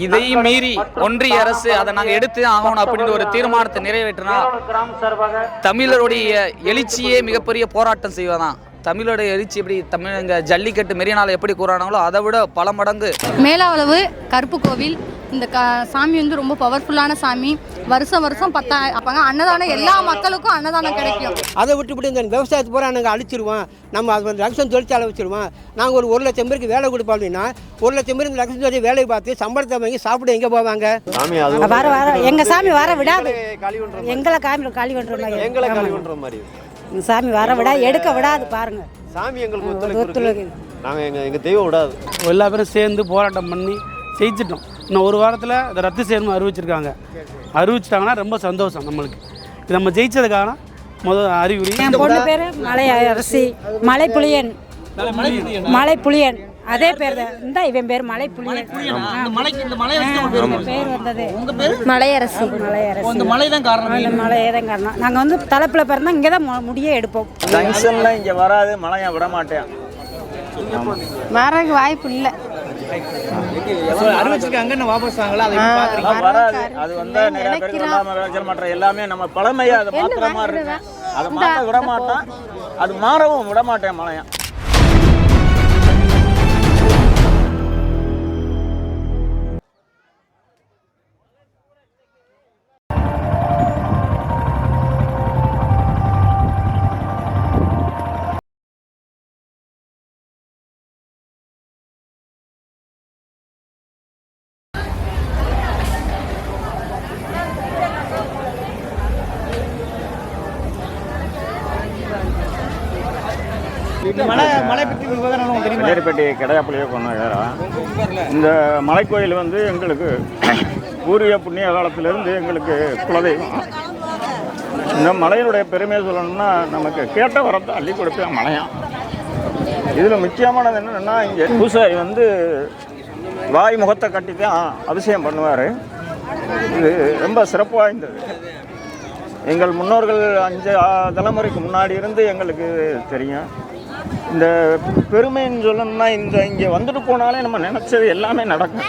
இதையும் மீறி ஒன்றிய அரசு அதை நாங்கள் எடுத்து ஆகணும் அப்படின்னு ஒரு தீர்மானத்தை நிறைவேற்றினா தமிழருடைய எழுச்சியே மிகப்பெரிய போராட்டம் செய்வதான் தமிழோட எழுச்சி எப்படி தமிழ் இங்கே ஜல்லிக்கட்டு மெரினால எப்படி கூறானாங்களோ அதை விட பல மடங்கு மேலாவளவு கருப்பு கோவில் இந்த க சாமி வந்து ரொம்ப பவர்ஃபுல்லான சாமி. வருஷம் வருஷம் பத்தா அப்பங்க அன்னதானம் எல்லா மக்களுக்கும் அன்னதானம் கிடைக்கும். அதை விட்டுவிட்டு இந்த விவசாயத்தை பூரா நாங்கள் அழிச்சிருவோம். நம்ம அது வந்து லட்சம் தொழிற்சாலை வச்சிருவோம். நாங்கள் ஒரு ஒரு லட்சம் பேருக்கு வேலை கொடுப்போம் அப்படின்னா ஒரு லட்சம் பேர் இந்த லட்சம் தொழில் வேலையை பார்த்து சம்பளத்தை வாங்கி சாப்பிட எங்கே போவாங்க? சாமி அது வர வர எங்க சாமி வர விடாது. எங்களை காமி காலி எங்களை பண்ற மாதிரி சாமி வர விடா எடுக்க விடாது பாருங்க. சாமி எங்களுக்கு ஒத்துழைப்பு ஒத்துழைப்பு. இருக்கு நாங்க எங்க எங்க தெய்வம் விடாது. எல்லா பேரும் சேர்ந்து போராட்டம் பண்ணி ஜெயிச்சிட்டோம். இன்னும் ஒரு வாரத்தில் இதை ரத்து செய்யணும்னு அறிவிச்சிருக்காங்க. அறிவிச்சிட்டாங்கன்னா ரொம்ப சந்தோஷம் நம்மளுக்கு. இது நம்ம ஜெயிச்சதுக்கான முதல் அறிகுறி. என் பொண்ணு பேரு மலை அரசி. மலை புலியன் மலை புலியன் அதே பேர் தான் இந்த இவன் பேர் மலை புலியன் ஆ, பேர்? வந்தது. மலையரசி. மலையரசி. இந்த மலை தான் காரணம். இந்த மலை தான் காரணம். நாங்கள் வந்து தலைப்பில் பிறந்தா இங்கே தான் மு- முடியே எடுப்போம். ஜங்ஷன்ல இங்க வராது. மழையா விட மாட்டேன். வரக்கு வாய்ப்பு இல்லை. அதெல்லாம் வராது. அது வந்தா நிறைய பேருக்கு இல்லாம விளைச்சல் மற்ற எல்லாமே நம்ம பழமையா அதை மாத்துற மாதிரி இருக்கு. அதை மாத்த விட மாட்டான். அது மாறவும் விட மாட்டேன் மழையா மலையேறிப்பட்டி கடையாப்புலியே கொண்டு இந்த மலைக்கோயில் வந்து எங்களுக்கு பூர்வீக புண்ணிய காலத்திலிருந்து எங்களுக்கு குலதெய்வம். இந்த மலையினுடைய பெருமையை சொல்லணும்னா நமக்கு கேட்ட வரத்தை அள்ளி கொடுப்பேன் மலையான் இதில் முக்கியமானது என்னென்னா இங்கே பூசாரி வந்து வாய் முகத்தை கட்டி தான் அபிஷேகம் பண்ணுவார். இது ரொம்ப சிறப்பு வாய்ந்தது. எங்கள் முன்னோர்கள் அஞ்சு தலைமுறைக்கு முன்னாடி இருந்து எங்களுக்கு தெரியும். இந்த பெருமைன்னு சொல்லணும்னா இந்த இங்கே வந்துட்டு போனாலே நம்ம நினச்சது எல்லாமே நடக்கும்.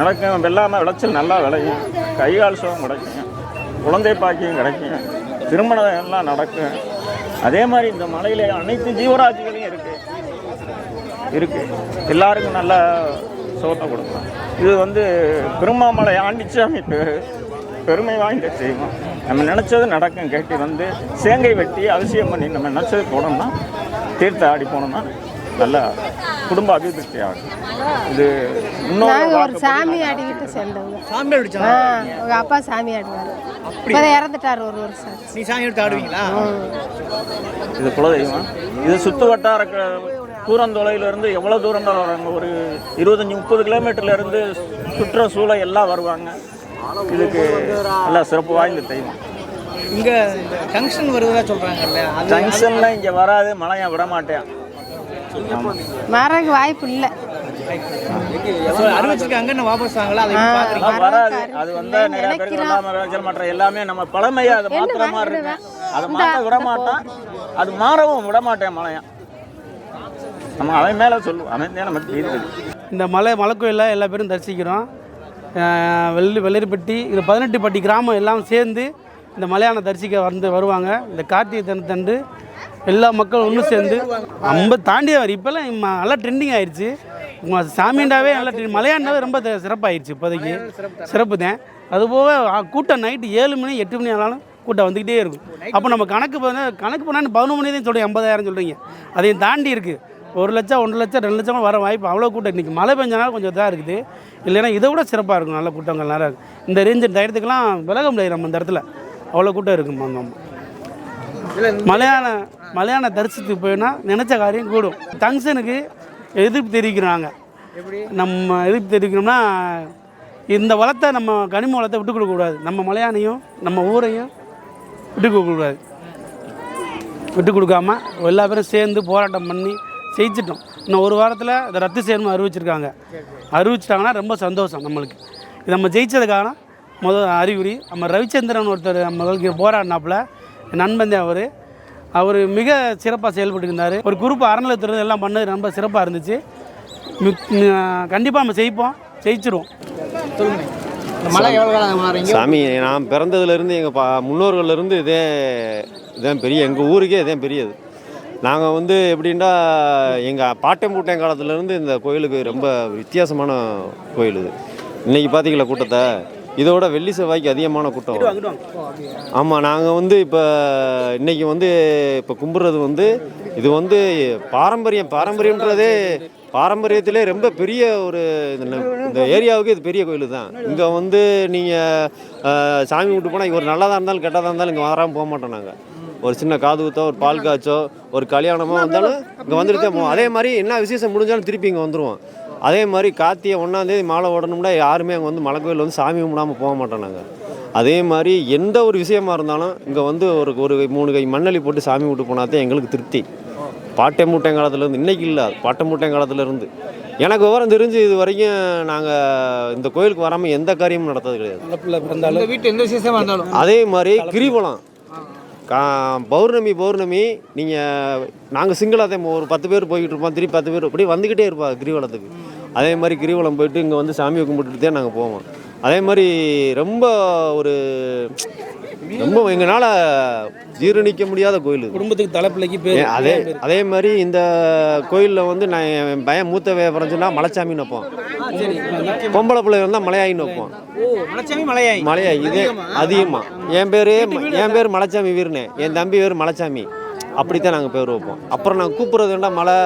நடக்கும். வெள்ளாமை விளைச்சல் நல்லா விளையும். கைகால் சுகம் கிடைக்கும். குழந்தை பாக்கியம் கிடைக்கும். திருமணம் எல்லாம் நடக்கும். அதே மாதிரி இந்த மலையில அனைத்து ஜீவராஜிகளையும் இருக்குது இருக்குது எல்லாருக்கும் நல்ல சுகத்தை கொடுக்கும் இது வந்து பெருமாமலை ஆண்டிச்சாமி பேர் பெருமை வாய்ந்த செய்வோம் நம்ம நினச்சது நடக்கும். கேட்டு வந்து சேங்கை வெட்டி அவசியம் பண்ணி நம்ம நினச்சது போனோம்னா தீர்த்த ஆடி போனோம்னா நல்லா குடும்ப அபிவிருத்தி ஆகும். இது இன்னொரு நாங்கள் ஒரு சாமி ஆடிக்கிட்டு சேர்ந்தவங்க சாமி ஆடிச்சா? அப்பா சாமி ஆடுவார். இப்போ இறந்துட்டார் ஒரு வருஷம் நீ சாமி எடுத்து ஆடுவீங்களா? இது குலதெய்வம். இது சுத்து வட்டார க- தூரந்தொலையில இருந்து எவ்வளோ தூரம் தான் வராங்க? ஒரு இருபத்தஞ்சி முப்பது கிலோமீட்டர்ல இருந்து சுற்றுச்சூழல் எல்லாம் வருவாங்க. இதுக்கு நல்லா சிறப்பு வாய்ந்த தெய்வம். இங்க இந்த ஜங்ஷன் வருவதா சொல்றாங்கல்ல? அது ஜங்ஷன்ல இங்க வராது மழையா விட மாட்டேன் வரக்கு வாய்ப்பு இல்லை. அறிவிச்சிருக்காங்க வாபஸ் வராது. அது வந்தா நிறைய பேருக்கு வெள்ளாமை விளைச்சல் மற்ற எல்லாமே நம்ம பழமையா அதை மாத்துற மாதிரி இருக்கு. அதை மாத்த விட மாட்டான் அது மாறவும் விட மாட்டேன் மழையா நம்ம அவன் மேல சொல்லுவோம் அவன் நமக்கு இருக்குது இந்த மலை மலைக்கோயிலில் எல்லா பேரும் தரிசிக்கிறோம். வெள்ளி வெள்ளரிப்பட்டி இது பதினெட்டு பட்டி கிராமம் எல்லாம் சேர்ந்து இந்த மலையான தரிசிக்க வந்து வருவாங்க. இந்த கார்த்திகை தினத்தன்று எல்லா மக்களும் ஒன்று சேர்ந்து ரொம்ப தாண்டியே வரும் இப்போல்லாம் நல்லா ட்ரெண்டிங் ஆயிடுச்சு ம- சாமியாண்டாவே நல்லா trend- மலையாண்டாவே ரொம்ப சிறப்பாகிடுச்சு இப்போதைக்கு. சிறப்பு தான். அதுபோக கூட்டம் நைட்டு ஏழு மணி எட்டு மணி ஆனாலும் கூட்டம் வந்துக்கிட்டே இருக்கும். அப்போ நம்ம கணக்கு பண்ண கணக்கு பண்ணால் பதினொன்று மணி தான் சொல்கிறீங்க ஐம்பதாயிரம் சொல்கிறீங்க அதையும் தாண்டி இருக்குது ஒரு லட்சம் ஒன்று லட்சம் ரெண்டு லட்சம் வர வாய்ப்பு அவ்வளோ கூட்டம் இன்றைக்கி மழை பெஞ்சனால கொஞ்சம் இதாக இருக்குது. இல்லைன்னா இதை விட சிறப்பாக இருக்கும் நல்ல கூட்டங்கள் நல்லா இருக்கும் இந்த ரேஞ்சு டயத்துக்கெல்லாம் விலக முடியாது நம்ம இந்த இடத்துல. அவ்வளோ கூட்டம் இருக்கும் நம்ம மலையான மலையான தரிசனத்துக்கு போயினா நினச்ச காரியம் கூடும். ஜங்ஷனுக்கு எதிர்ப்பு தெரிவிக்கிறாங்க. நம்ம எதிர்ப்பு தெரிவிக்கணும்னா இந்த வளத்தை நம்ம கனிம வளத்தை விட்டு கொடுக்கக்கூடாது நம்ம மலையானையும் நம்ம ஊரையும் விட்டு கொடுக்கக்கூடாது விட்டு கொடுக்காம எல்லா பேரும் சேர்ந்து போராட்டம் பண்ணி ஜெயிச்சிட்டோம். இன்னும் ஒரு வாரத்தில் இதை ரத்து செய்யணும்னு அறிவிச்சிருக்காங்க. அறிவிச்சிட்டாங்கன்னா ரொம்ப சந்தோஷம் நம்மளுக்கு. இது நம்ம ஜெயிச்சதுக்கான முதல் அறிகுறி நம்ம ரவிச்சந்திரன் ஒருத்தர் நம்மளுக்கு போராடினாப்புல நண்பன் அவர். அவர் மிக சிறப்பாக செயல்பட்டு இருந்தார். ஒரு குரூப் அறநிலையத்துறை எல்லாம் பண்ணது ரொம்ப சிறப்பாக இருந்துச்சு. கண்டிப்பாக நம்ம ஜெயிப்போம் ஜெயிச்சிருவோம். சாமி நான் பிறந்ததுலேருந்து எங்கள் பா முன்னோர்கள்லேருந்து இதே இதான் பெரிய எங்கள் ஊருக்கே இதான் பெரியது. நாங்கள் வந்து எப்படின்னா எங்கள் பாட்டன் பூட்டன் காலத்துலேருந்து இந்த கோயிலுக்கு ரொம்ப வித்தியாசமான கோயில் இது. இன்றைக்கி பார்த்தீங்களா கூட்டத்தை? இதோட வெள்ளி செவ்வாய்க்கு அதிகமான கூட்டம். ஆமாம் நாங்கள் வந்து இப்போ இன்னைக்கு வந்து இப்போ கும்பிட்றது வந்து இது வந்து பாரம்பரியம் பாரம்பரியம்ன்றதே பாரம்பரியத்திலே ரொம்ப பெரிய ஒரு இந்த- ஏரியாவுக்கு இது பெரிய கோயில் தான் இங்கே வந்து நீங்கள் சாமி கும்பிட்டு போனால் இங்க ஒரு நல்லதாக இருந்தாலும் கெட்டதாக இருந்தாலும் இங்கே வராமல் போக மாட்டோம் நாங்கள் ஒரு சின்ன காது குத்தோ ஒரு பால் காய்ச்சோ ஒரு கல்யாணமோ வந்தாலும் இங்கே வந்துட்டு அதே மாதிரி என்ன விசேஷம் முடிஞ்சாலும் திருப்பி இங்கே வந்துடுவோம் அதே மாதிரி கார்த்திகை ஒன்றாந்தேதி மாலை ஓடணும்னா யாருமே அங்கே வந்து மலை கோயில் வந்து சாமி கும்பிடாமல் போக மாட்டோம் நாங்கள் அதே மாதிரி எந்த ஒரு விஷயமா இருந்தாலும் இங்கே வந்து ஒரு ஒரு மூணு கை மண்ணலி போட்டு சாமி விட்டு போனால் தான் எங்களுக்கு திருப்தி. பாட்டை மூட்டை காலத்துலேருந்து இன்னைக்கு இல்லை பாட்டை மூட்டை காலத்துலேருந்து எனக்கு விவரம் தெரிஞ்சு இது வரைக்கும் நாங்கள் இந்த கோயிலுக்கு வராமல் எந்த காரியமும் நடத்தது கிடையாது. நல்ல பிள்ளை பிறந்தாலும். உங்கள் வீட்டு எந்த விசேஷமாக இருந்தாலும். அதே மாதிரி கிரிவலம். கா பௌர்ணமி பௌர்ணமி நீங்கள் நாங்கள் சிங்கிளாக ஒரு பத்து பேர் போய்கிட்டு இருப்போம் திருப்பி பத்து பேர் அப்படியே வந்துக்கிட்டே இருப்பா கிரிவலத்துக்கு. அதே மாதிரி கிரிவலம் போயிட்டு இங்கே வந்து சாமியை கும்பிட்டுட்டு தான் நாங்கள் போவோம். அதே மாதிரி ரொம்ப ஒரு ரொம்ப எங்களால் ஜீரணிக்க முடியாத கோயில் குடும்பத்துக்கு தலைப்பிள்ளைக்கு பேர். அதே அதே மாதிரி இந்த கோயிலில் வந்து நான் என் பையன் மூத்த வியாபாரம் சொன்னால் மலைச்சாமின்னு வைப்போம். பொம்பளை பிள்ளை வந்தால் மலையாயின்னு வைப்போம். மலைச்சாமி மலையாய். மலையா இது அதிகமா? என் பேர் என் பேர் மலைச்சாமி வீரனே என் தம்பி பேர் மலைச்சாமி. அப்படித்தான் நாங்கள் பேர் வைப்போம். அப்புறம் நாங்கள் கூப்பிட்றது வேண்டா மலை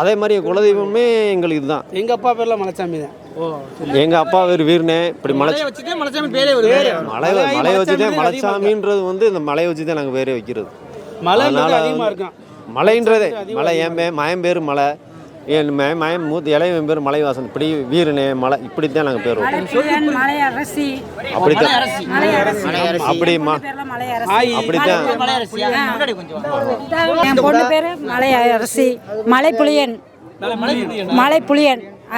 அதே மாதிரி குலதெய்வமே எங்களுக்கு இதுதான். எங்கள் அப்பா பேர்லாம் மலைச்சாமி தான். ஓ எங்கள் அப்பா பேர் வீரனே இப்படி மலை வச்சுட்டு மலை மலையை வச்சு தான் மலைச்சாமின்றது வந்து இந்த மலையை வச்சு தான் நாங்கள் பேரே வைக்கிறது. மலை அதனால மலைன்றதே மலை என் மே மயம் பேர் மலை. என் மயம் மயம் மூத்த இளையவன் பேர் மலைவாசன். இப்படி வீரனே மலை இப்படி தான் நாங்கள் பேர் வைப்போம் மலைப்புலியன் மலையரசி. அப்படித்தான். மலையரசி. அப்படிமா பேர்லாம் மலையரசி. ஆயி அப்படித்தான்.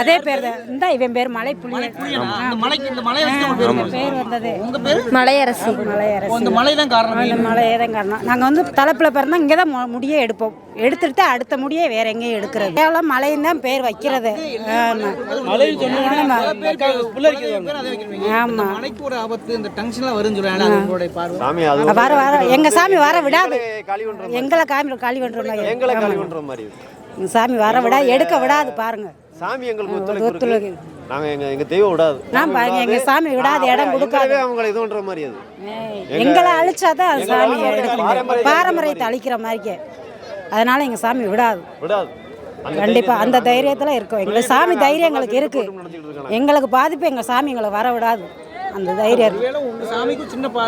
அதே பேர் தான். இந்த இவன் பேர் மலைப்புலியன்? இந்த மலைக்கு இந்த மலையை வச்சு உங்க பேர் வந்தது. உங்க பேர் மலையரசி. மலையரசி. இந்த மலை தான் காரணம். மலையே தான் காரணம். நாங்கள் வந்து தலைப்பில் பிறந்தா இங்கே தான் முடியே எடுப்போம். எடுத்துட்டு அடுத்த முடியே வேற எங்கேயும் எடுக்கிறது. கேவலம் மலைன்னு தான் பேர் வைக்கிறது. சாமி அது வர வர. எங்கள் சாமி வர விடாது. எங்களை காமி காலி பண்ணுற மாதிரி. எங்களை. எங்க சாமி வர விடா எடுக்க விடாது பாருங்க. சாமி எங்களுக்கு ஒத்துழைப்பு. இருக்கு. நாங்க எங்க எங்க தெய்வம் விடாது. நான் பாருங்க எங்க சாமி விடாது இடம் கொடுக்காது. அவங்களை இது பண்ற மாதிரி அது. எங்களை அழிச்சாதான் அது சாமி எடுக்க பாரம்பரியத்தை பாரம்பரியத்தை அழிக்கிற மாதிரிக்கே. அதனால எங்க சாமி விடாது. விடாது. அந்த கண்டிப்பா அந்த தைரியத்துல இருக்கும். எங்களுக்கு சாமி தைரியம் எங்களுக்கு இருக்கு. இருக்காங்க. எங்களுக்கு பாதிப்பு எங்க சாமி எங்களை வர விடாது. அந்த தைரியம் இருக்கு. ஒருவேளை உங்க சாமிக்கு சின்ன பா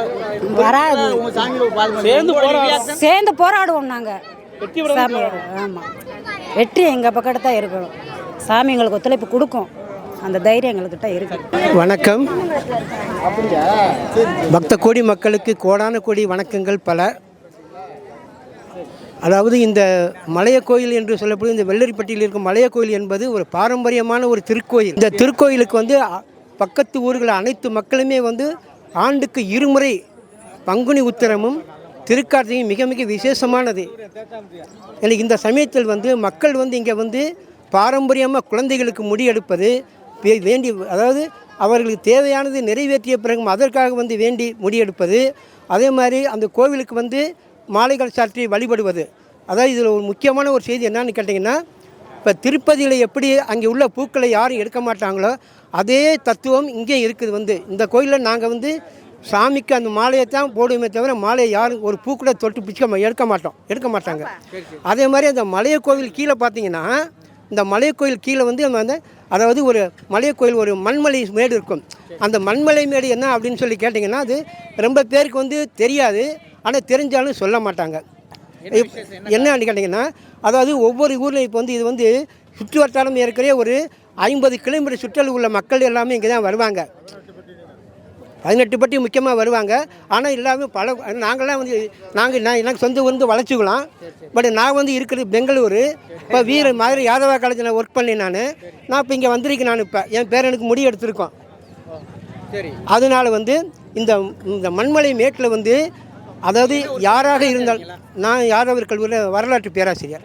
வராது. உங்க சாமியில ஒரு பாதிப்பு சேர்ந்து reaction? சேர்ந்து போராடுவோம் நாங்க. சாமி ஆமா. வெற்றி எங்க பக்கத்து தான் இருக்கணும். சாமி எங்களுக்கு ஒத்துழைப்பு கொடுக்கும். அந்த தைரியம் எங்கள்கிட்ட இருக்கு. வணக்கம். பக்த கோடி மக்களுக்கு கோடான கோடி வணக்கங்கள் பல. அதாவது இந்த மலைய கோயில் என்று சொல்லப்படும் இந்த வெள்ளரிப்பட்டியில் இருக்கும் மலைய கோயில் என்பது ஒரு பாரம்பரியமான ஒரு திருக்கோயில். இந்த திருக்கோயிலுக்கு வந்து பக்கத்து ஊர்கள் அனைத்து மக்களுமே வந்து ஆண்டுக்கு இருமுறை பங்குனி உத்திரமும் திருக்கார்த்திகையும் மிக மிக விசேஷமானது. எனக்கு இந்த சமயத்தில் வந்து மக்கள் வந்து இங்கே வந்து பாரம்பரியமாக குழந்தைகளுக்கு முடியெடுப்பது வேண்டி அதாவது அவர்களுக்கு தேவையானது நிறைவேற்றிய பிறகும் அதற்காக வந்து வேண்டி முடியெடுப்பது அதே மாதிரி அந்த கோவிலுக்கு வந்து மாலைகள் சாற்றி வழிபடுவது. அதாவது இதில் ஒரு முக்கியமான ஒரு செய்தி என்னன்னு கேட்டிங்கன்னா இப்போ திருப்பதியில் எப்படி அங்கே உள்ள பூக்களை யாரும் எடுக்க மாட்டாங்களோ அதே தத்துவம் இங்கே இருக்குது வந்து. இந்த கோயிலில் நாங்கள் வந்து சாமிக்கு அந்த மாலையை தான் போடுவோமே தவிர மாலையை யாரும் ஒரு பூ கூட தொட்டு பிடிக்க எடுக்க மாட்டோம். எடுக்க மாட்டாங்க. அதே மாதிரி அந்த மலைய கோவில் கீழே பார்த்தீங்கன்னா இந்த மலைய கோயில் கீழே வந்து நம்ம வந்து அதாவது ஒரு மலைய கோயில் ஒரு மண்மலை மேடு இருக்கும். அந்த மண்மலை மேடு என்ன அப்படின்னு சொல்லி கேட்டிங்கன்னா அது ரொம்ப பேருக்கு வந்து தெரியாது. ஆனால் தெரிஞ்சாலும் சொல்ல மாட்டாங்க. என்னன்னு கேட்டிங்கன்னா அதாவது ஒவ்வொரு ஊர்லையும் இப்போ வந்து இது வந்து சுற்று வட்டாரம் ஏற்கனவே ஒரு ஐம்பது கிலோமீட்டர் சுற்றல் உள்ள மக்கள் எல்லாமே இங்கே தான் வருவாங்க. பதினெட்டு பட்டி முக்கியமாக வருவாங்க. ஆனால் எல்லாமே பல நாங்கள்லாம் வந்து நாங்கள் நான் எனக்கு சொந்த ஊர் வந்து வளர்ச்சிக்கலாம் பட் நான் வந்து இருக்கிறது பெங்களூரு. இப்போ வீர மாதிரி யாதவா காலேஜில் ஒர்க் பண்ணேன் நான். நான் இப்போ இங்கே வந்திருக்கேன் நான் இப்போ. என் பேரனுக்கு முடி எடுத்திருக்கோம். சரி. அதனால வந்து இந்த இந்த மண்மலை மேட்டில் வந்து அதாவது யாராக இருந்தால் நான் யாதவர் கல்லூரியில் வரலாற்று பேராசிரியர்.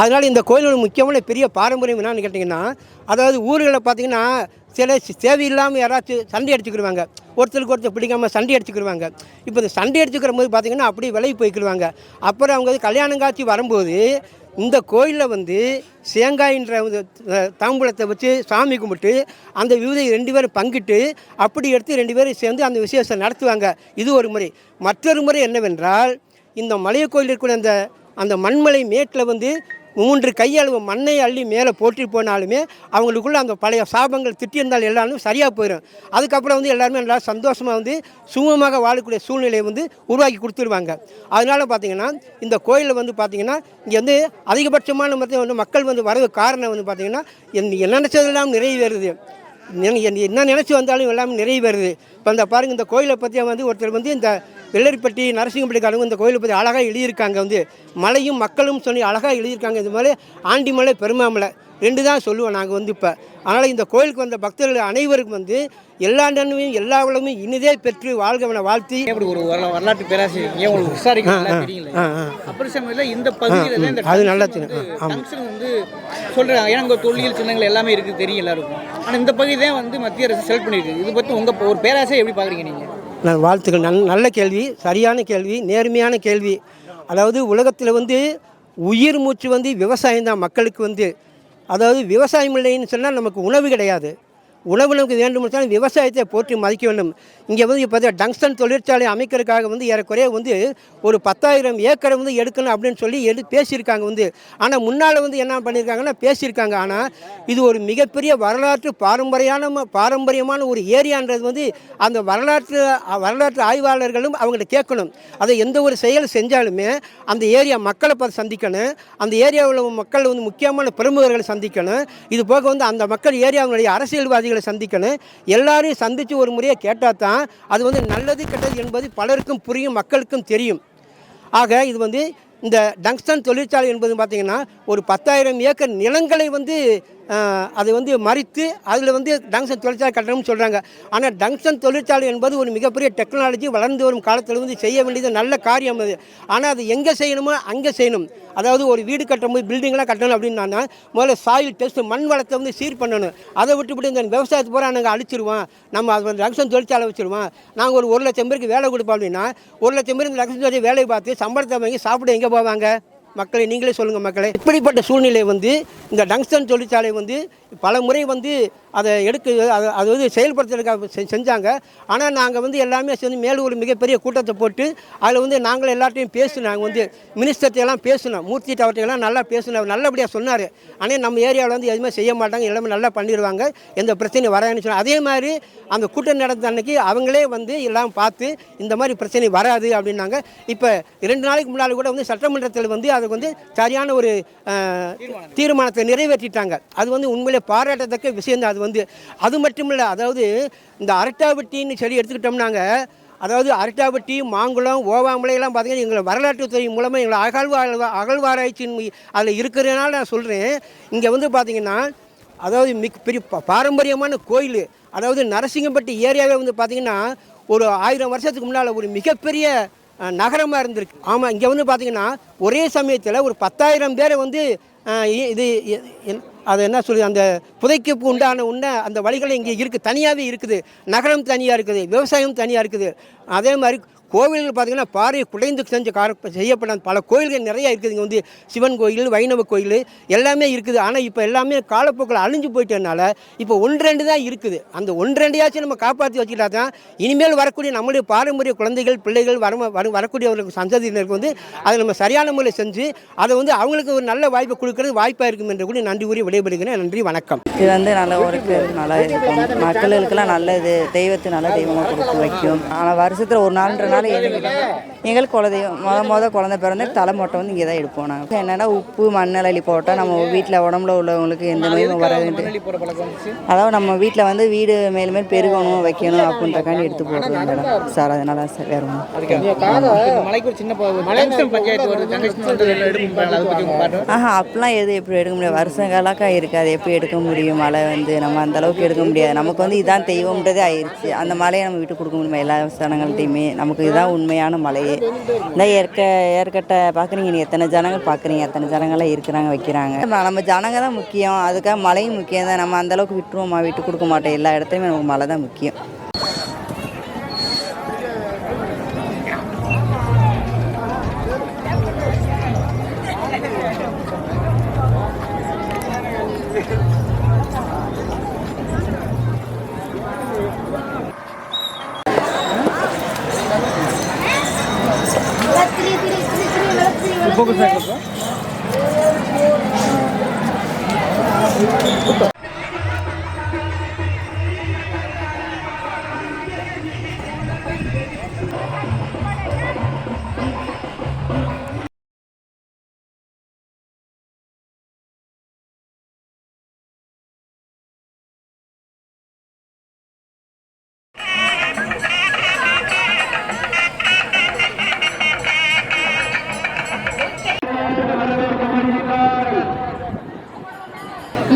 அதனால் இந்த கோயிலோட முக்கியமான பெரிய பாரம்பரியம் என்னன்னு கேட்டிங்கன்னா அதாவது ஊர்களில் பார்த்தீங்கன்னா சில தேவையில்லாமல் யாராச்சும் சண்டை அடிச்சுக்கிடுவாங்க ஒருத்தருக்கு ஒருத்தர் பிடிக்காம சண்டை அடிச்சுக்கிடுவாங்க இப்போ இந்த சண்டை அடிச்சுக்கிற போது பார்த்திங்கன்னா அப்படியே விலகி போய்க்கிடுவாங்க அப்புறம் அவங்க வந்து கல்யாணம் காட்சி வரும்போது இந்த கோயிலில் வந்து சேங்காயின்ற ஒரு, தாம்பூலத்தை வச்சு சாமி கும்பிட்டு அந்த விபூதியை ரெண்டு பேரும் பங்கிட்டு அப்படி எடுத்து ரெண்டு பேரும் சேர்ந்து அந்த விசேஷத்தை நடத்துவாங்க. இது ஒரு முறை. மற்றொரு முறை என்னவென்றால் இந்த மலைய கோயில் இருக்கிற அந்த அந்த மண்மலை மேட்டில் வந்து மூன்று கையளவு மண்ணை அள்ளி மேலே போற்றி போனாலுமே அவங்களுக்குள்ள அந்த பழைய சாபங்கள் திட்டியிருந்தால் எல்லாரும் சரியாக போயிடும். அதுக்கப்புறம் வந்து எல்லாருமே நல்லா சந்தோஷமாக வந்து சுமமாக வாழக்கூடிய சூழ்நிலையை வந்து உருவாக்கி கொடுத்துருவாங்க. அதனால் பார்த்தீங்கன்னா இந்த கோயிலில் வந்து பார்த்திங்கன்னா இங்கே வந்து அதிகபட்சமான மொத்தம் வந்து மக்கள் வந்து வரது காரணம் வந்து பார்த்தீங்கன்னா என் என்ன நினச்சதெல்லாம் நிறைவேறுது. என்ன என்ன நினச்சி வந்தாலும் எல்லாமே நிறைவேறுது. இப்போ இந்த பாருங்கள் இந்த கோயிலை பற்றி வந்து ஒருத்தர் வந்து இந்த வெள்ளரிப்பட்டி நரசிங்கப்பட்டிக்காரங்க இந்த கோயிலை பற்றி அழகாக எழுதியிருக்காங்க. வந்து மலையும் மக்களும் சொல்லி அழகாக எழுதியிருக்காங்க. இது மாதிரி ஆண்டிமலை பெருமாமலை. ரெண்டு தான் சொல்லுவோம் நாங்கள் வந்து இப்போ. அதனால் இந்த கோயிலுக்கு வந்த பக்தர்கள் அனைவருக்கும் வந்து எல்லா நன்மையும் எல்லா வளமும் இனிதே பெற்று வாழ்கவனை வாழ்த்தி. எப்படி ஒரு வரலா- வரலாற்று பேராசிரியர்? உங்களுக்கு விசாரிக்க அப்படி சமயத்தில் இந்த பகுதியில் அது நல்லா வந்து- சொல்றாங்க. ஏன்னா இங்கே தொல்லியல் சின்னங்கள் எல்லாமே இருக்குது தெரியும் எல்லாருக்கும். ஆனால் இந்த பகுதி தான் வந்து மத்திய அரசு செலக்ட் பண்ணியிருக்கு இது பற்றி உங்கள் ஒரு பேராசை எப்படி பார்க்குறீங்க நீங்கள் நான் வாழ்த்துக்கள். நல் நல்ல கேள்வி சரியான கேள்வி நேர்மையான கேள்வி. அதாவது உலகத்தில் வந்து உயிர் மூச்சு வந்து விவசாயம் தான் மக்களுக்கு வந்து அதாவது விவசாயம் இல்லைன்னு சொன்னால் நமக்கு உணவு கிடையாது. உணவு நமக்கு வேண்டும் சொன்னால் விவசாயத்தை போற்றி மதிக்க வேண்டும். இங்கே வந்து இப்போ டங்ஸ்டன் தொழிற்சாலை அமைக்கிறதுக்காக வந்து ஏறக்குறைய வந்து ஒரு பத்தாயிரம் ஏக்கரை வந்து எடுக்கணும் அப்படின்னு சொல்லி எடு பேசியிருக்காங்க வந்து. ஆனால் முன்னால் வந்து என்ன பண்ணியிருக்காங்கன்னா பேசியிருக்காங்க. ஆனால் இது ஒரு மிகப்பெரிய வரலாற்று பாரம்பரியான பாரம்பரியமான ஒரு ஏரியான்றது வந்து அந்த வரலாற்று வரலாற்று ஆய்வாளர்களும் அவங்கள்ட்ட கேட்கணும். அதை எந்த ஒரு செயல் செஞ்சாலுமே அந்த ஏரியா மக்களை பார்த்து சந்திக்கணும். அந்த ஏரியாவில் மக்கள் வந்து முக்கியமான பிரமுகர்களை சந்திக்கணும். இது போக வந்து அந்த மக்கள் ஏரியாவுடைய அரசியல்வாதிகள் சந்திக்கணும். எல்லாரையும் சந்தித்து ஒரு முறையை கேட்டால் தான் அது வந்து நல்லது கெட்டது என்பது பலருக்கும் புரியும் மக்களுக்கும் தெரியும். ஆக இது வந்து இந்த டங்ஸ்டன் தொழிற்சாலை என்பது பார்த்திங்கன்னா ஒரு பத்தாயிரம் ஏக்கர் நிலங்களை வந்து அதை வந்து மறித்து அதில் வந்து டங்ஸ்டன் தொழிற்சாலை கட்டணும்னு சொல்கிறாங்க ஆனால் டங்ஸ்டன் தொழிற்சாலை என்பது ஒரு மிகப்பெரிய டெக்னாலஜி வளர்ந்து வரும் காலத்தில் வந்து செய்ய வேண்டியது நல்ல காரியம் அது. ஆனால் அது எங்கே செய்யணுமோ அங்கே செய்யணும். அதாவது ஒரு வீடு கட்டும்போது பில்டிங்லாம் கட்டணும் அப்படின்னா முதல்ல சாயில் டெஸ்ட் மண் வளத்தை வந்து சீர் பண்ணணும். அதை விட்டுவிட்டு இந்த விவசாயத்தை பூரா நாங்கள் அழிச்சிருவோம். நம்ம அது வந்து டங்ஸ்டன் தொழிற்சாலை வச்சிருவோம். நாங்கள் ஒரு ஒரு லட்சம் பேருக்கு வேலை கொடுப்போம் அப்படின்னா ஒரு லட்சம் பேர் இந்த டங்ஸ்டன் தொழிற்சாலை வேலையை பார்த்து சம்பளத்தை வாங்கி சாப்பிட எங்கே போவாங்க? மக்களை நீங்களே சொல்லுங்கள் மக்களை. இப்படிப்பட்ட சூழ்நிலை வந்து இந்த டங்ஸ்டன் தொழிற்சாலை வந்து பல முறை வந்து அதை எடுக்க அதை அது வந்து செயல்படுத்துறதுக்காக செ- செஞ்சாங்க. ஆனால் நாங்கள் வந்து எல்லாமே சேர்ந்து மேலும் ஒரு மிகப்பெரிய கூட்டத்தை போட்டு அதில் வந்து நாங்கள் எல்லாத்தையும் பேசினோம். நாங்கள் வந்து மினிஸ்டர்த்தையெல்லாம் பேசணும் பேசினோம். மூர்த்தி அவர்கிட்ட நல்லா பேசினோம். அவர் நல்லபடியாக சொன்னார். ஆனால் நம்ம ஏரியாவில் வந்து எதுவுமே செய்ய மாட்டாங்க. எல்லாமே நல்லா பண்ணிடுவாங்க. எந்த பிரச்சனையும் வராதுன்னு சொன்னால் அதே மாதிரி அந்த கூட்டம் நடந்த அன்னைக்கு அவங்களே வந்து எல்லாம் பார்த்து இந்த மாதிரி பிரச்சனை வராது அப்படின்னாங்க. இப்போ இரண்டு நாளைக்கு முன்னால் கூட வந்து சட்டமன்றத்தில் வந்து அதுக்கு வந்து சரியான ஒரு தீர்மானத்தை நிறைவேற்றிட்டாங்க. அது வந்து உண்மையிலே பாராட்டத்தக்க விஷயம் தான். அது வந்து அது மட்டும் இல்லை அதாவது இந்த அரட்டாவட்டின்னு சொல்லி எடுத்துக்கிட்டோம்னாங்க அதாவது அரட்டாவட்டி மாங்குளம் ஓவாமலையெல்லாம் பார்த்தீங்கன்னா எங்களை வரலாற்றுத்துறை மூலமாக எங்களை அகழ்வா அகழ்வாராய்ச்சியின் அதில் இருக்கிறதுனால நான் சொல்கிறேன் இங்கே வந்து பார்த்தீங்கன்னா அதாவது மிக பெரிய பாரம்பரியமான கோயில் அதாவது நரசிங்கம்பட்டி ஏரியாவே வந்து பார்த்தீங்கன்னா ஒரு ஆயிரம் வருஷத்துக்கு முன்னால் ஒரு மிகப்பெரிய நகரமாக இருந்திருக்கு. ஆமாம் இங்கே வந்து பார்த்தீங்கன்னா ஒரே சமயத்தில் ஒரு பத்தாயிரம் பேரை வந்து இது அது என்ன சொல்லுது அந்த புதைக்கு உண்டான உண்ண அந்த வழிகள் இங்கே இருக்குது தனியாகவே இருக்குது. நகரம் தனியாக இருக்குது விவசாயம் தனியாக இருக்குது. அதே மாதிரி கோவில்கள் பார்த்தீங்கன்னா பாறை குடைந்து செஞ்ச கார செய்யப்பட்ட பல கோயில்கள் நிறையா இருக்குது. இங்கே வந்து சிவன் கோயில் வைணவ கோயில் எல்லாமே இருக்குது. ஆனால் இப்போ எல்லாமே காலப்போக்கில் அழிஞ்சு போயிட்டதுனால இப்போ ஒன்றெண்டு தான் இருக்குது. அந்த ஒன்றெண்டையாச்சும் நம்ம காப்பாற்றி வச்சுக்கிட்டா தான் இனிமேல் வரக்கூடிய நம்முடைய பாரம்பரிய குழந்தைகள் பிள்ளைகள் வர வர வரக்கூடியவர்களுக்கு சந்ததியினருக்கு வந்து அதை நம்ம சரியான முறையில் செஞ்சு அதை வந்து அவங்களுக்கு ஒரு நல்ல வாய்ப்பை கொடுக்கறது வாய்ப்பாக இருக்கும் என்று கூட நன்றி கூறி விடைபெறுகிறேன். நன்றி வணக்கம். இது வந்து நல்ல ஒரு நல்லா இருக்கும். மக்களுக்கெல்லாம் நல்லது தெய்வத்தை நல்ல தெய்வமாக கொடுத்து வைக்கும். ஆனால் வருஷத்தில் ஒரு நாள்ன்ற நாள் எங்களுக்கு எங்களுக்கு குலதெய்வம் முத முத குழந்தை பிறந்த தலைமொட்டை வந்து இங்கே தான் எடுப்போம் நாங்கள் என்னென்னா உப்பு மண்ணல் போட்டால் நம்ம வீட்டில் உடம்புல உள்ளவங்களுக்கு எந்த நோயும் வராதுன்ட்டு. அதாவது நம்ம வீட்டில் வந்து வீடு மேல் மேல் பெருகணும் வைக்கணும் அப்படின்றக்காண்டி எடுத்து போடுறோம் மேடம். சார் அதனால சார் வேறு ஆஹா அப்படிலாம் எது எப்படி எடுக்க முடியாது? வருஷம் கணக்கா இருக்காது எப்படி எடுக்க முடியும்? மழை வந்து நம்ம அந்த அளவுக்கு எடுக்க முடியாது. நமக்கு வந்து இதான் தெய்வம்ன்றதே ஆயிடுச்சு அந்த மலையை நம்ம விட்டு கொடுக்க முடியுமா? எல்லா சனங்கள்ட்டையுமே நமக்கு இதுதான் உண்மையான மலையே. இந்த ஏற்க ஏற்கட்ட பார்க்குறீங்க நீ எத்தனை ஜனங்கள் பார்க்குறீங்க எத்தனை ஜனங்களாம் இருக்கிறாங்க வைக்கிறாங்க. நம்ம ஜனங்க தான் முக்கியம். அதுக்காக மலையும் முக்கியம் தான். நம்ம அந்த அளவுக்கு விட்டுருவோமா? விட்டு கொடுக்க மாட்டோம். எல்லா இடத்துலையுமே நமக்கு மலை தான் முக்கியம்.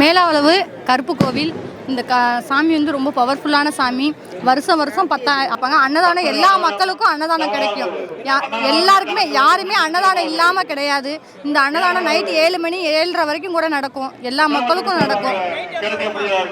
மேலாவளவு கருப்பு கோவில். இந்த க சாமி வந்து ரொம்ப பவர்ஃபுல்லான சாமி. வருஷம் வருஷம் பத்தா அப்பங்க அன்னதானம் எல்லா மக்களுக்கும் அன்னதானம் கிடைக்கும். யா எல்லாருக்குமே யாருமே அன்னதானம் இல்லாமல் கிடையாது. இந்த அன்னதானம் நைட்டு ஏழு மணி ஏழரை வரைக்கும் கூட நடக்கும். எல்லா மக்களுக்கும் நடக்கும்.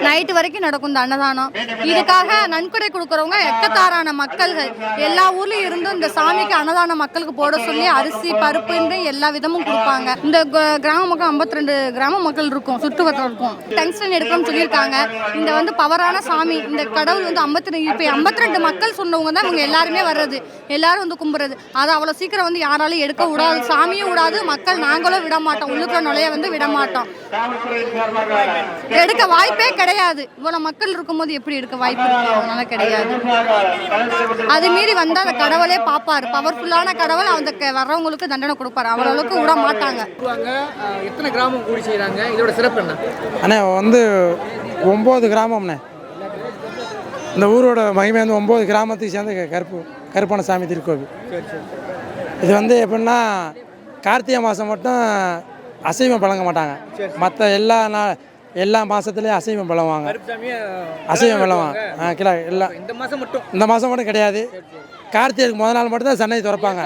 நைட்டு வரைக்கும் நடக்கும் இந்த அன்னதானம். இதுக்காக நன்கொடை கொடுக்குறவங்க எக்கத்தாரான மக்கள்கள். எல்லா ஊர்லயும் இருந்தும் இந்த சாமிக்கு அன்னதானம் மக்களுக்கு போட சொல்லி அரிசி பருப்புன்னு எல்லா விதமும் கொடுப்பாங்க. இந்த க- கிராம மக்கள் 52 கிராம மக்கள் இருக்கும் சுற்றுவட்டம் இருக்கும். டங்ஸ்டன் எடுக்கணும்னு சொல்லியிருக்காங்க. இந்த வந்து பவரான சாமி இந்த கடவுள் வந்து ஐம்பத்தி இப்போ ஐம்பத்தி ரெண்டு மக்கள் சொன்னவங்க தான் இவங்க எல்லாருமே வர்றது. எல்லாரும் வந்து கும்புறது. அதை அவ்வளோ சீக்கிரம் வந்து யாராலையும் எடுக்க விடாது சாமியும் விடாது. மக்கள் நாங்களும் விட மாட்டோம். உள்ளுக்குள்ள நுழைய வந்து விட மாட்டோம். எடுக்க வாய்ப்பே கிடையாது. இவ்வளோ மக்கள் இருக்கும்போது எப்படி எடுக்க வாய்ப்பு இருக்கு? அதனால கிடையாது. அது மீறி வந்தா அந்த கடவுளே பார்ப்பாரு. பவர்ஃபுல்லான கடவுள் அந்த க- வர்றவங்களுக்கு தண்டனை கொடுப்பாரு. அவ்வளவுக்கு விட மாட்டாங்க. எத்தனை கிராமம் கூடி செய்கிறாங்க இதோட சிறப்பு என்ன? அண்ணே வந்து ஒம்பது கிராமம்ண்ணே. இந்த ஊரோட மகிமை வந்து ஒம்பது கிராமத்துக்கு சேர்ந்த கருப்பு கருப்பான சாமி திருக்கோவில். இது வந்து எப்படின்னா கார்த்திகை மாதம் மட்டும் அசைவம் பழங்க மாட்டாங்க. மற்ற எல்லா நா எல்லா மாதத்துலேயும் அசைவம் கருப்புசாமியை அசைவம் பழங்குவாங்க ஆ கிலோ எல்லாம் இந்த மாதம் மட்டும். இந்த மாதம் மட்டும் கிடையாது. கார்த்திகைக்கு முதல் நாள் மட்டும் தான் சென்னை திறப்பாங்க.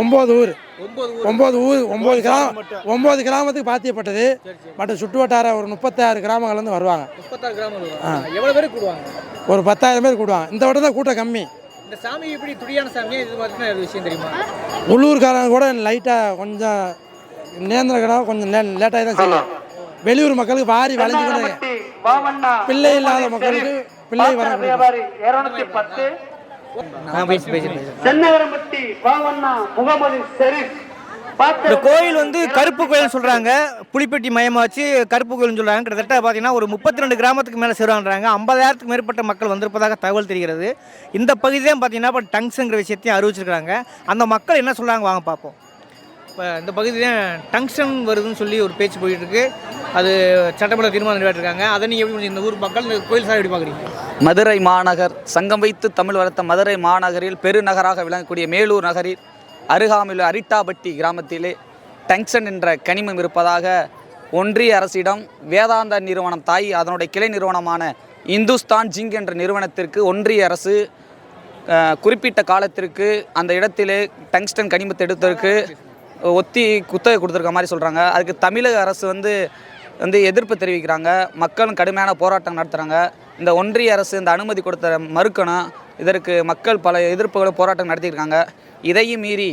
ஒம்பது ஊர். ஒன்பது ஊர். ஒம்பது ஊர் ஒம்பது கிராமம் ஒம்பது கிராமத்துக்கு பாத்தியப்பட்டது. பட் சுற்று வட்டார ஒரு முப்பத்தாறு கிராமங்கள் வந்து வருவாங்க ஒரு பத்தாயிரம் பேர் கூடுவாங்க. இந்த வட்டம் தான் கூட்டம் கம்மி. இந்த சாமி எப்படி துடியான சாமியா இது மாதிரி விஷயம் தெரியுமா? உள்ளூர்காரங்க கூட லைட்டாக கொஞ்சம் நேந்திரக்கடம் கொஞ்சம் லே லேட்டாகி தான் செய்யும். வெளியூர் மக்களுக்கு வாரி வளைஞ்சு பிள்ளை இல்லாத மக்களுக்கு பிள்ளை வர சென்னகரம்பட்டி பாவண்ணா முகமது ஷெரீப் இந்த கோயில் வந்து கருப்பு கோயில் சொல்றாங்க. புலிப்பட்டி மையமா வச்சு கருப்பு கோயில்னு சொல்றாங்க. கிட்டத்தட்ட பார்த்தீங்கன்னா ஒரு முப்பத்தி ரெண்டு கிராமத்துக்கு மேலே சேருவாங்கிறாங்க ஐம்பதாயிரத்துக்கு மேற்பட்ட மக்கள் வந்திருப்பதாக தகவல் தெரிகிறது. இந்த பகுதி தான் பார்த்தீங்கன்னா இப்போ டங்ஸ்ங்கிற விஷயத்தையும் அறிவிச்சிருக்காங்க அந்த மக்கள் என்ன சொல்றாங்க? வாங்க பார்ப்போம் இப்போ இந்த பகுதியில் டங்ஸ்டன் வருதுன்னு சொல்லி ஒரு பேச்சு போயிட்டுருக்கு. அது சட்டமன்ற தீர்மானம் நிறைவேற்றிருக்காங்க. அதை நீங்கள் எப்படி இந்த ஊர் மக்கள் இந்த கோயில் சார் எப்படி பார்க்குறீங்க? மதுரை மாநகர் சங்கம் வைத்து தமிழ் வளர்த்த மதுரை மாநகரில் பெருநகராக விளங்கக்கூடிய மேலூர் நகரில் அருகாமையில் அரிட்டாபட்டி கிராமத்திலே டங்ஷன் என்ற கனிமம் இருப்பதாக ஒன்றிய அரசிடம் வேதாந்தா நிறுவனம் தாய் அதனுடைய கிளை நிறுவனமான இந்துஸ்தான் ஜிங்க் என்ற நிறுவனத்திற்கு ஒன்றிய அரசு குறிப்பிட்ட காலத்திற்கு அந்த இடத்திலே டங்ஸ்டன் கனிமத்தை எடுத்ததற்கு ஒத்தி குத்தகை கொடுத்துருக்க மாதிரி சொல்கிறாங்க அதுக்கு தமிழக அரசு வந்து வந்து எதிர்ப்பு தெரிவிக்கிறாங்க. மக்களும் கடுமையான போராட்டம் நடத்துகிறாங்க இந்த ஒன்றிய அரசு இந்த அனுமதி கொடுத்த மறுக்கணும். இதற்கு மக்கள் பல எதிர்ப்புகளும் போராட்டம் நடத்தியிருக்காங்க. இதையும் மீறி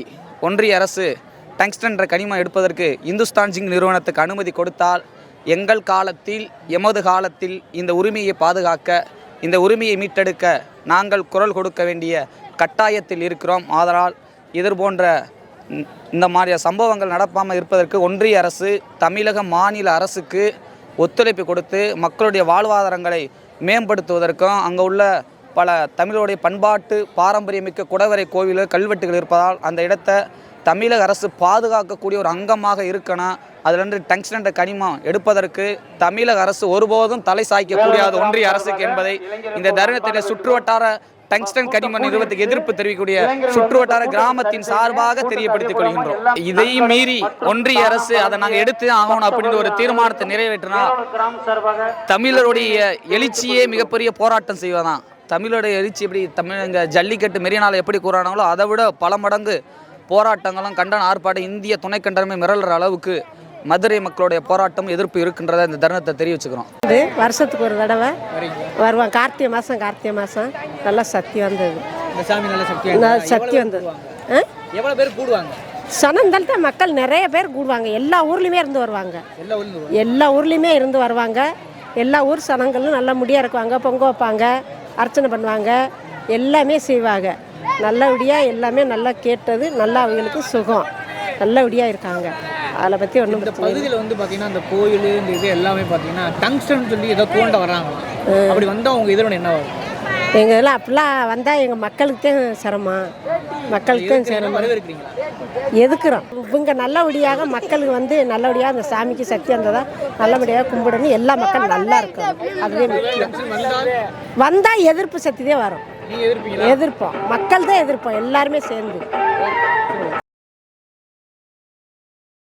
ஒன்றிய அரசு டங்ஸ்டன் என்ற கனிமம் எடுப்பதற்கு இந்துஸ்தான் ஜிங் நிறுவனத்துக்கு அனுமதி கொடுத்தால் எங்கள் காலத்தில் எமது காலத்தில் இந்த உரிமையை பாதுகாக்க இந்த உரிமையை மீட்டெடுக்க நாங்கள் குரல் கொடுக்க வேண்டிய கட்டாயத்தில் இருக்கிறோம். ஆதலால் இது போன்ற இந்த- இந்த மாதிரி சம்பவங்கள் நடப்பாமல் இருப்பதற்கு ஒன்றிய அரசு தமிழக மாநில அரசுக்கு ஒத்துழைப்பு கொடுத்து மக்களுடைய வாழ்வாதாரங்களை மேம்படுத்துவதற்கும் அங்கே உள்ள பல தமிழருடைய பண்பாட்டு பாரம்பரியமிக்க குடவரை கோவில்கள் கல்வெட்டுகள் இருப்பதால் அந்த இடத்தை தமிழக அரசு பாதுகாக்கக்கூடிய ஒரு அங்கமாக இருக்கணும். அதிலிருந்து டங்ஸ்டன் என்ற கனிமம் எடுப்பதற்கு தமிழக அரசு ஒருபோதும் தலை சாய்க்க கூடியது ஒன்றிய அரசுக்கு என்பதை இந்த தருணத்தில் சுற்றுவட்டார டங்ஸ்டன் கனிம நிறுவனத்துக்கு எதிர்ப்பு தெரிவிக்கக்கூடிய சுற்றுவட்டார கிராமத்தின் சார்பாக தெரியப்படுத்திக் கொள்கின்றோம் இதையும் மீறி ஒன்றிய அரசு அதை நாங்கள் எடுத்து ஆகணும் அப்படின்னு ஒரு தீர்மானத்தை நிறைவேற்றினா தமிழருடைய எழுச்சியே மிகப்பெரிய போராட்டம் செய்வதான் தமிழோட எழுச்சி எப்படி தமிழ் இங்கே ஜல்லிக்கட்டு மெரினால எப்படி கூறானாங்களோ அதை விட பல மடங்கு போராட்டங்களும் கண்டன ஆர்ப்பாட்டம் இந்திய துணைக்கண்டனமே மிரளுற அளவுக்கு மதுரை மக்களுடைய போராட்டம் எதிர்ப்பு இருக்கின்றத இந்த தருணத்தை தெரிவிச்சுக்கிறோம். இது வருஷத்துக்கு ஒரு தடவை வருவான் கார்த்திகை மாதம் கார்த்திகை மாதம் நல்லா சக்தி வந்தது. இந்த சாமி நல்ல சக்தி வந்தது? ஆ? எவ்வளோ பேர் கூடுவாங்க? சனந்தல் தான் மக்கள் நிறைய பேர் கூடுவாங்க. எல்லா ஊர்லேயுமே இருந்து வருவாங்க. எல்லா ஊர்லேயும் இருந்து வருவாங்க? எல்லா ஊர் சனங்களும் நல்லா முடியா இருக்குவாங்க. பொங்க வைப்பாங்க அர்ச்சனை பண்ணுவாங்க. எல்லாமே செய்வாங்க. நல்லபடியாக எல்லாமே நல்லா கேட்டது நல்லா அவங்களுக்கு சுகம். நல்லபடியாக இருக்காங்க. அதில் பற்றி ஒன்றும் இந்த பகுதியில் வந்து பார்த்தீங்கன்னா அந்த கோயில் இந்த இது எல்லாமே பார்த்தீங்கன்னா டங்ஸ்டன் சொல்லி ஏதோ தோண்ட வராங்க அப்படி வந்தால் அவங்க இதோட என்ன ஆகும் எங்கள் இதெல்லாம் அப்படிலாம் வந்தால் எங்கள் மக்களுக்கு தான் சிரமம். மக்களுக்கு தான் சிரமம். எதுக்குறோம்? இவங்க நல்லபடியாக மக்களுக்கு வந்து நல்லபடியாக அந்த சாமிக்கு சக்தி வந்ததா நல்லபடியாக கும்பிடணும். எல்லா மக்களும் நல்லா இருக்கணும். அதுவே முக்கியம். வந்தால்? எதிர்ப்பு சக்தி தான் வரும். எதிர்ப்போம். மக்கள் தான் எதிர்ப்போம். எல்லாருமே சேர்ந்து.